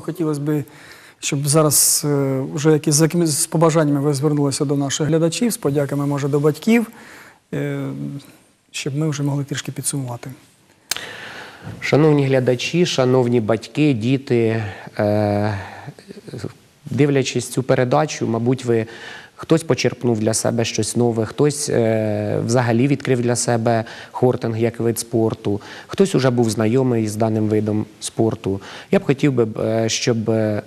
Хотілося б, щоб зараз е, вже якісь з побажаннями ви звернулися до наших глядачів, з подяками, може, до батьків, е, щоб ми вже могли трішки підсумувати. Шановні глядачі, шановні батьки, діти, е, дивлячись цю передачу, мабуть, ви хтось почерпнув для себе щось нове, хтось е, взагалі відкрив для себе хортинг як вид спорту, хтось уже був знайомий з даним видом спорту. Я б хотів би, е, щоб е,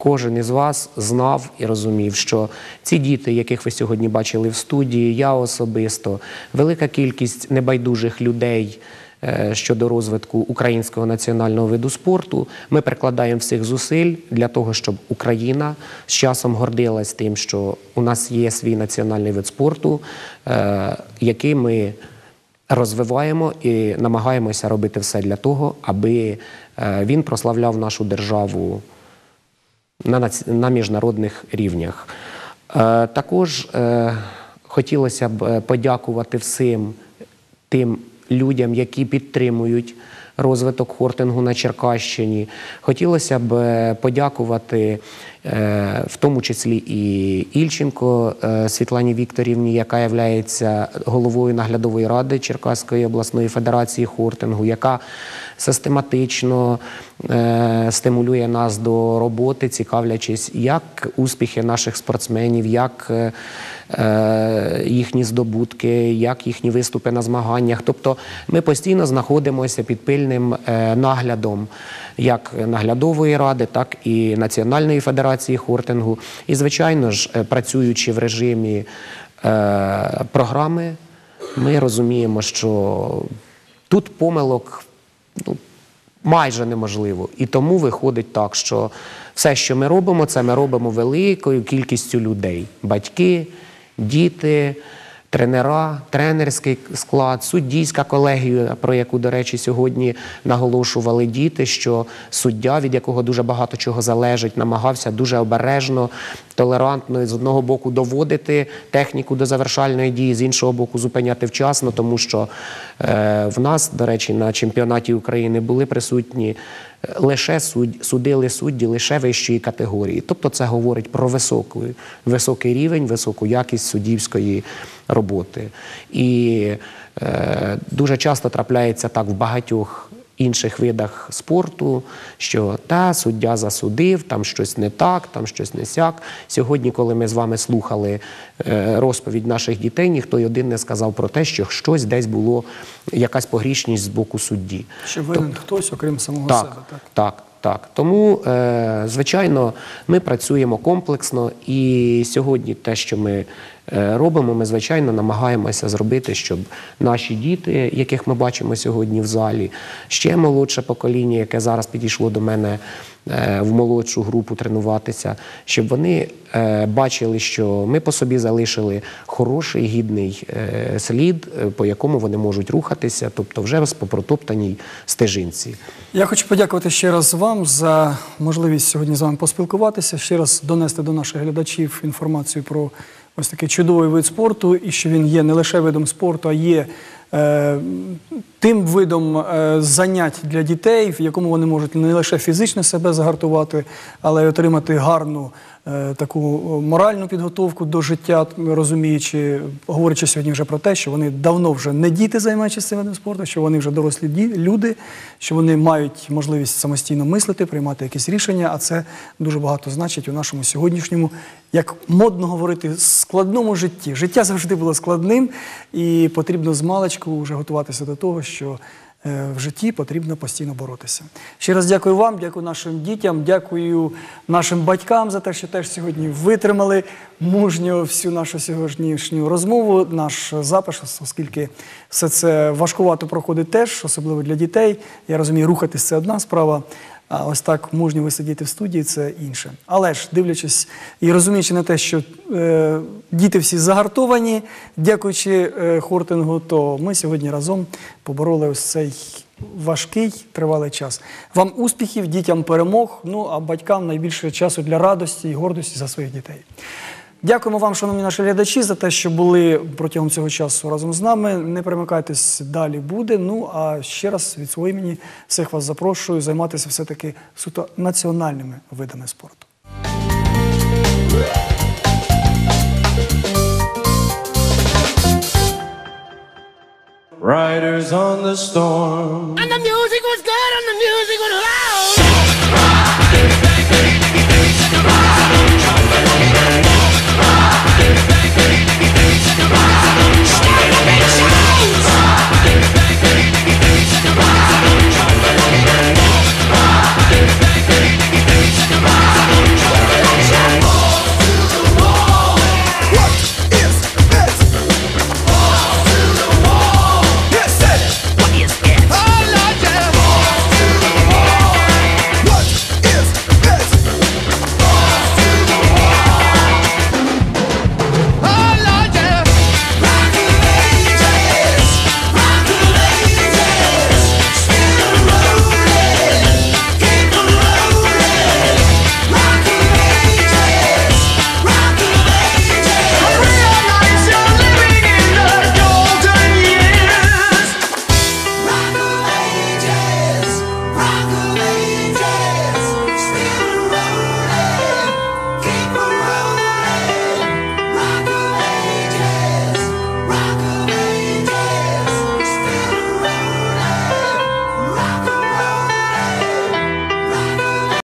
Кожен із вас знав і розумів, що ці діти, яких ви сьогодні бачили в студії, я особисто, велика кількість небайдужих людей щодо розвитку українського національного виду спорту, ми прикладаємо всіх зусиль для того, щоб Україна з часом гордилась тим, що у нас є свій національний вид спорту, е, який ми розвиваємо і намагаємося робити все для того, аби е, він прославляв нашу державу на, міжнародних рівнях. Е, також е, хотілося б е, подякувати всім тим людям, які підтримують розвиток хортингу на Черкащині. Хотілося б е, подякувати в тому числі і Ільченко е, Світлані Вікторівні, яка є головою наглядової ради Черкаської обласної федерації хортингу, яка систематично е, стимулює нас до роботи, цікавлячись, як успіхи наших спортсменів, як е, е, їхні здобутки, як їхні виступи на змаганнях. Тобто ми постійно знаходимося під пильним е, наглядом як наглядової ради, так і Національної федерації хортингу. І, звичайно ж, е, працюючи в режимі е, програми, ми розуміємо, що тут помилок ну, майже неможливо. І тому виходить так, що все, що ми робимо, це ми робимо великою кількістю людей: батьки, діти. Тренера, тренерський склад, суддійська колегія, про яку, до речі, сьогодні наголошували діти, що суддя, від якого дуже багато чого залежить, намагався дуже обережно, толерантно з одного боку доводити техніку до завершальної дії, з іншого боку, зупиняти вчасно, тому що е, в нас, до речі, на чемпіонаті України були присутні е, лише судді, судили судді лише вищої категорії. Тобто це говорить про високу, високий рівень, високу якість суддівської роботи. І е, дуже часто трапляється так в багатьох інших видах спорту, що та суддя засудив, там щось не так, там щось не сяк. Сьогодні, коли ми з вами слухали е, розповідь наших дітей, ніхто й один не сказав про те, що щось десь було якась погрішність з боку судді. Що винен хтось, окрім самого Так, себе. Так? так, так. Тому, е, звичайно, ми працюємо комплексно, і сьогодні те, що ми робимо, ми звичайно намагаємося зробити, щоб наші діти, яких ми бачимо сьогодні в залі, ще молодше покоління, яке зараз підійшло до мене е, в молодшу групу тренуватися, щоб вони е, бачили, що ми по собі залишили хороший гідний е, слід, е, по якому вони можуть рухатися, тобто вже по протоптаній стежинці. Я хочу подякувати ще раз вам за можливість сьогодні з вами поспілкуватися, ще раз донести до наших глядачів інформацію про ось такий чудовий вид спорту, і що він є не лише видом спорту, а є тим видом е, занять для дітей, в якому вони можуть не лише фізично себе загартувати, але й отримати гарну е, таку моральну підготовку до життя, розуміючи, говорячи сьогодні вже про те, що вони давно вже не діти, займаючись цим спорту, що вони вже дорослі люди, що вони мають можливість самостійно мислити, приймати якісь рішення, а це дуже багато значить у нашому сьогоднішньому, як модно говорити, складному житті. Життя завжди було складним, і потрібно з маличку вже готуватися до того, що е, в житті потрібно постійно боротися. Ще раз дякую вам, дякую нашим дітям, дякую нашим батькам за те, що теж сьогодні витримали мужньо всю нашу сьогоднішню розмову, наш запис, оскільки все це важкувато проходить теж, особливо для дітей. Я розумію, рухатись це одна справа. А ось так мужньо висидіти в студії це інше. Але ж дивлячись і розуміючи на те, що е, діти всі загартовані, дякуючи е, хортингу, то ми сьогодні разом побороли ось цей важкий тривалий час. Вам успіхів, дітям перемог, ну а батькам найбільше часу для радості і гордості за своїх дітей. Дякуємо вам, шановні наші глядачі, за те, що були протягом цього часу разом з нами. Не перемикайтесь, далі буде. Ну а ще раз від свого імені всіх вас запрошую займатися все-таки суто національними видами спорту. Riders on the storm. And the music was good and the music was loud.